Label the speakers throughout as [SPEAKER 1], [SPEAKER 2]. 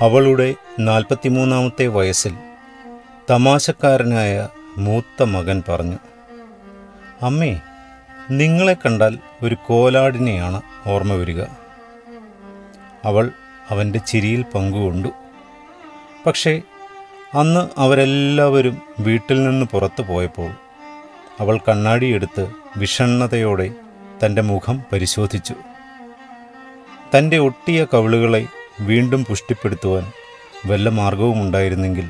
[SPEAKER 1] അവളുടെ നാൽപ്പത്തിമൂന്നാമത്തെ വയസ്സിൽ തമാശക്കാരനായ മൂത്ത മകൻ പറഞ്ഞു അമ്മേ നിങ്ങളെ കണ്ടാൽ ഒരു കോലാടിനെയാണ് ഓർമ്മ വരിക. അവൾ അവന്റെ ചിരിയിൽ പങ്കുകൊണ്ടു പക്ഷേ അന്ന് അവരെല്ലാവരും വീട്ടിൽ നിന്ന് പുറത്തു പോയപ്പോൾ അവൾ കണ്ണാടിയെടുത്ത് വിഷണ്ണതയോടെ തന്റെ മുഖം പരിശോധിച്ചു. തന്റെ ഒട്ടിയ കവിളുകളെ വീണ്ടും പുഷ്ടിപ്പെടുത്തുവാൻ വല്ല മാർഗവും ഉണ്ടായിരുന്നെങ്കിൽ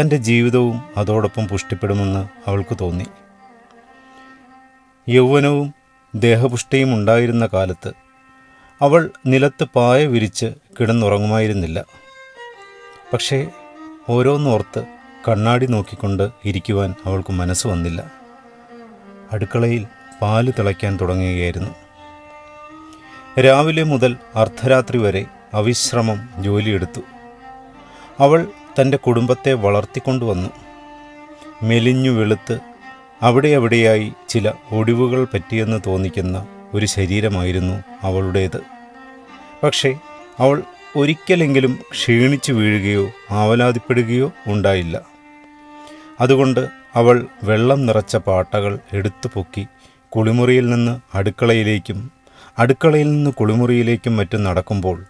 [SPEAKER 1] തന്റെ ജീവിതവും അതോടൊപ്പം പുഷ്ടിപ്പെടുമെന്ന് അവൾക്ക് തോന്നി. യൗവനവും ദേഹപുഷ്ടിയും ഉണ്ടായിരുന്ന കാലത്ത് അവൾ നിലത്ത് പായ വിരിച്ച് കിടന്നുറങ്ങുമായിരുന്നില്ല. പക്ഷേ ഓരോന്നോർത്ത് കണ്ണാടി നോക്കിക്കൊണ്ട് ഇരിക്കുവാൻ അവൾക്ക് മനസ്സ് വന്നില്ല. അടുക്കളയിൽ പാൽ തിളയ്ക്കാൻ തുടങ്ങുകയായിരുന്നു. രാവിലെ മുതൽ അർദ്ധരാത്രി വരെ അവിശ്രമം ജോലിയെടുത്തു. അവൾ തന്റെ കുടുംബത്തെ വളർത്തിക്കൊണ്ടുവന്നു. മെലിഞ്ഞു വെളുത്ത് അവിടെ അവിടെയായി ചില ഒടിവുകൾ പറ്റിയെന്ന് തോന്നിക്കുന്ന ഒരു ശരീരമായിരുന്നു അവളുടേത്. പക്ഷേ അവൾ ഒരിക്കലെങ്കിലും ക്ഷീണിച്ചു വീഴുകയോ ആവലാതിപ്പെടുകയോ ഉണ്ടായില്ല. അതുകൊണ്ട് അവൾ വെള്ളം നിറച്ച പാട്ടകൾ എടുത്തു പൊക്കി കുളിമുറിയിൽ നിന്ന് അടുക്കളയിലേക്കും അടുക്കളയിൽ നിന്ന് കുളിമുറിയിലേക്കും മറ്റും നടക്കുമ്പോൾ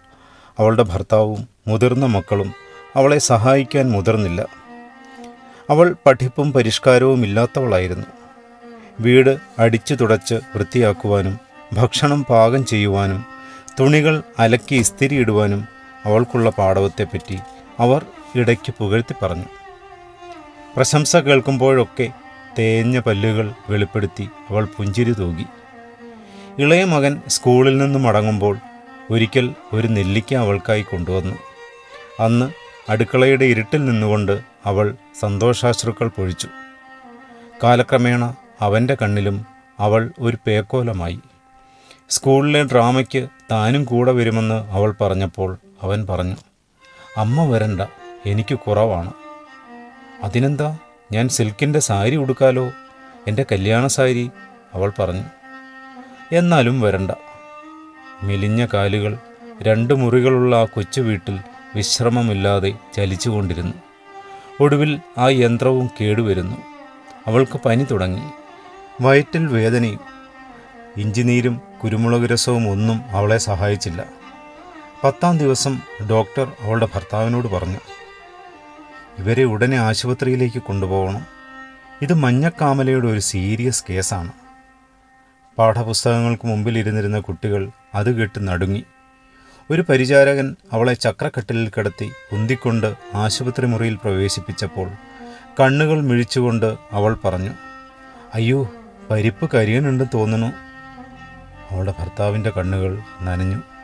[SPEAKER 1] അവളുടെ ഭർത്താവും മുതിർന്ന മക്കളും അവളെ സഹായിക്കാൻ മുതിർന്നില്ല. അവൾ പഠിപ്പും പരിഷ്കാരവും ഇല്ലാത്തവളായിരുന്നു. വീട് അടിച്ചു തുടച്ച് വൃത്തിയാക്കുവാനും ഭക്ഷണം പാകം ചെയ്യുവാനും തുണികൾ അലക്കി ഇസ്തിരിയിടുവാനും അവൾക്കുള്ള പാടവത്തെപ്പറ്റി അവർ ഇടയ്ക്ക് പുകഴ്ത്തി പറഞ്ഞു. പ്രശംസ കേൾക്കുമ്പോഴൊക്കെ തേഞ്ഞ പല്ലുകൾ വെളിപ്പെടുത്തി അവൾ പുഞ്ചിരി തൂകി. ഇളയ മകൻ സ്കൂളിൽ നിന്ന് മടങ്ങുമ്പോൾ ഒരിക്കൽ ഒരു നെല്ലിക്ക അവൾക്കായി കൊണ്ടുവന്നു. അന്ന് അടുക്കളയുടെ ഇരുട്ടിൽ നിന്നുകൊണ്ട് അവൾ സന്തോഷാശ്രുക്കൾ പൊഴിച്ചു. കാലക്രമേണ അവന്റെ കണ്ണിലും അവൾ ഒരു പേക്കോലമായി. സ്കൂളിലെ ഡ്രാമയ്ക്ക് താനും കൂടെ വരുമെന്ന് അവൾ പറഞ്ഞപ്പോൾ അവൻ പറഞ്ഞു അമ്മ വരണ്ട എനിക്ക് കുറവാണ്. അതിനെന്താ? ഞാൻ സിൽക്കിന്റെ സാരി ഉടുക്കാലോ? എന്റെ കല്യാണ സാരി? അവൾ പറഞ്ഞു. എന്നാലും വരണ്ട മെലിഞ്ഞ കാലുകൾ രണ്ട് മുറികളുള്ള ആ കൊച്ചു വീട്ടിൽ വിശ്രമമില്ലാതെ ചലിച്ചുകൊണ്ടിരുന്നു. ഒടുവിൽ ആ യന്ത്രവും കേടുവരുന്നു. അവൾക്ക് പനി തുടങ്ങി. വയറ്റിൽ വേദനയും ഇഞ്ചിനീരും കുരുമുളക് രസവും ഒന്നും അവളെ സഹായിച്ചില്ല. പത്താം ദിവസം ഡോക്ടർ അവളുടെ ഭർത്താവിനോട് പറഞ്ഞു ഇവരെ ഉടനെ ആശുപത്രിയിലേക്ക് കൊണ്ടുപോകണം. ഇത് മഞ്ഞക്കാമലയുടെ ഒരു സീരിയസ് കേസാണ്. പാഠപുസ്തകങ്ങൾക്ക് മുമ്പിൽ ഇരുന്നിരുന്ന കുട്ടികൾ അത് കേട്ട് നടുങ്ങി. ഒരു പരിചാരകൻ അവളെ ചക്രക്കെട്ടിലിൽ കിടത്തി ഉന്തിക്കൊണ്ട് ആശുപത്രി മുറിയിൽ പ്രവേശിപ്പിച്ചപ്പോൾ കണ്ണുകൾ മിഴിച്ചുകൊണ്ട് അവൾ പറഞ്ഞു അയ്യോ പരിപ്പ് കരിയനുണ്ടെന്ന് തോന്നുന്നു. അവളുടെ ഭർത്താവിന്റെ കണ്ണുകൾ നനഞ്ഞു.